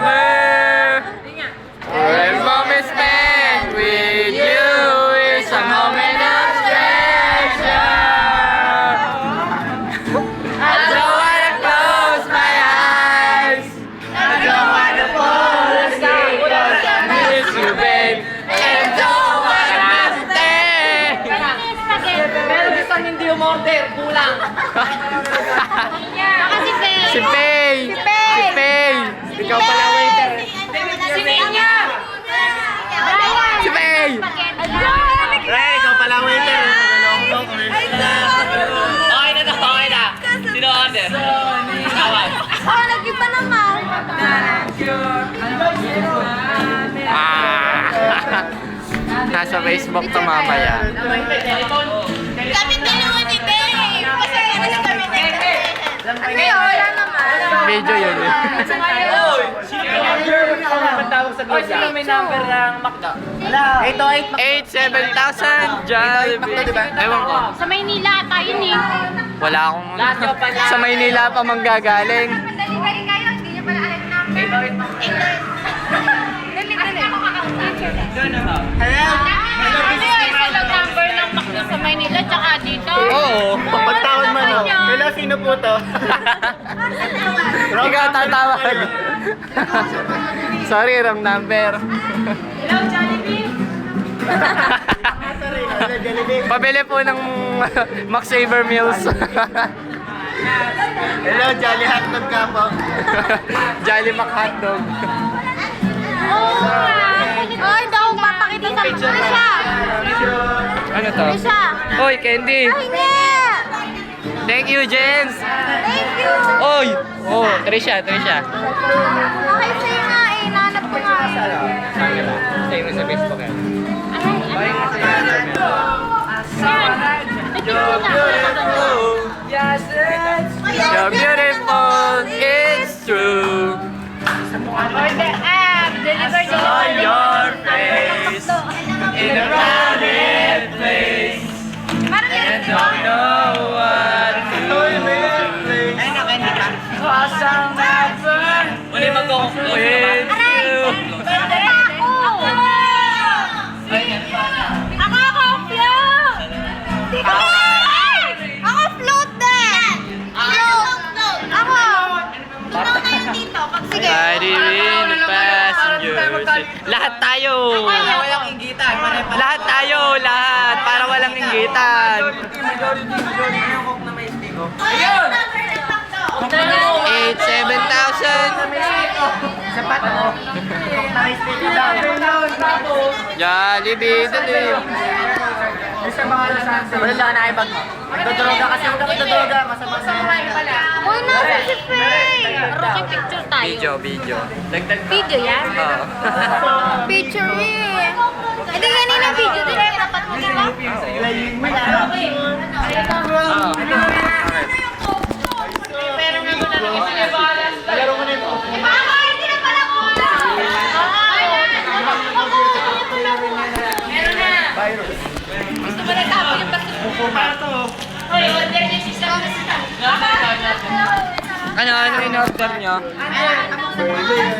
forever. Every moment spent with you is a moment of treasure. I don't wanna close my eyes. I don't wanna fall asleep 'cause I miss you, babe. And don't wanna stay. Pero gusto hindi umorder, kulang. Si Faye. Ikaw pala waiter. Si. Brian. Si Faye. Pre, ikaw pala waiter. Okay na to, okay na. Sino order? Tawag. Oh, nag-iba naman. Ah. Nasa Facebook to mamaya. Kami dalawa ni Faye. Masaya na kami ni Faye. Ano yun? Wala naman. Video yun eh. Oy, sino may number ng Macdo? Ito, 8 8, 7,000 Jollibee. Ewan ko. Sa Maynila tayo ni. Wala akong... Nyo. Sa Maynila pa manggagaling. Madali kayo kayo. Hindi niyo pala alam number. Ito, 8 Macdo. Dali, dali. Ako kakausap. Hello? Ano yung number ng Macdo sa Maynila tsaka dito? Oo. Pagtawad mo no. Hello, sino po to? Ikaw tatawag. Sorry, wrong number. Hello, Jollibee. Pabili po ng Max Saver Meals. Hello, Jolly Hotdog ka po. Jolly Mac Hotdog. Oo nga. Ay, daw papakita sa Trisha. Ano to? Trisha. Oy, Candy. Pahingi. Thank you, Jens. Thank you. Oy! Oh, Trisha, Trisha. Okay, sa'yo nga eh. Nanap ko nga eh. Sa'yo mo sa Facebook eh. Ay, You're beautiful, sige. Riding in the passenger seat. Lahat tayo. Walang inggitan. Lahat tayo, lahat. Para walang inggitan. Ayun! 8, 7,000. Jollibee, dali. Wala lang na ibag mo. Dodroga kasi huwag ka dodroga. Masama sa Uy, nasa si Faye! Picture tayo. Video, video. Dagdag Video yan? Oo. Picture eh. Hindi kanina video din. Dapat mo diba? Pero nga na lang Laro mo na ito. Na na. Gusto mo na tapo yung basura? Hoy, order niyo si Sam. Ano, ano yung order nyo? Meron